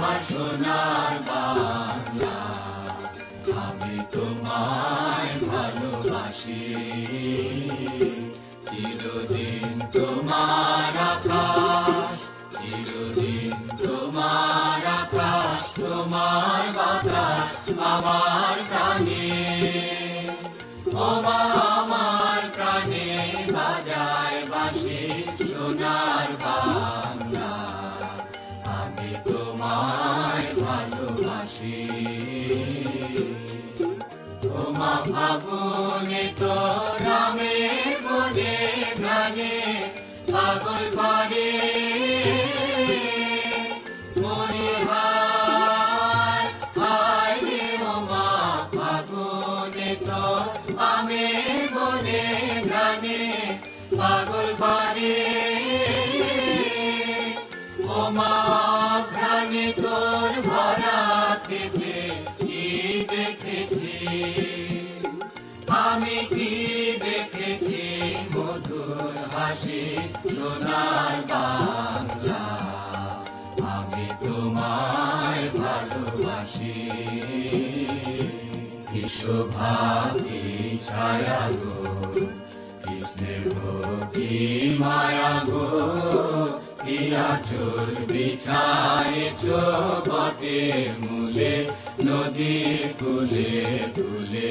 সোনার বাংলা। আমি তোমায় ভালোবাসি। চিরদিন তোমার আকাশ, চিরদিন তোমার আকাশ, তোমার বাতাস, আমার প্রাণে। আমার প্রাণে বাজায় বাসি ওমা ফাগুনে তো রামের বনে প্রাণে পাগল করে মনে হায় হায় রে ওমা ফাগুনে তো আমের বনে প্রাণে পাগল করে হাসি সোনার আমি তোমায় ভালোবাসি। কি শোভা, কি গো। কি স্নেহ, কি মায়া গো। কি আচল নদী কুলে।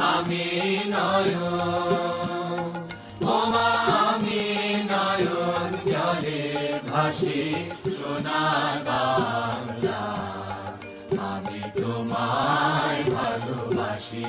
আমি নয়ন ওমা আমি নয়ন জলে ভাসি সোনার বাংলা। আমি তোমায় ভালোবাসি।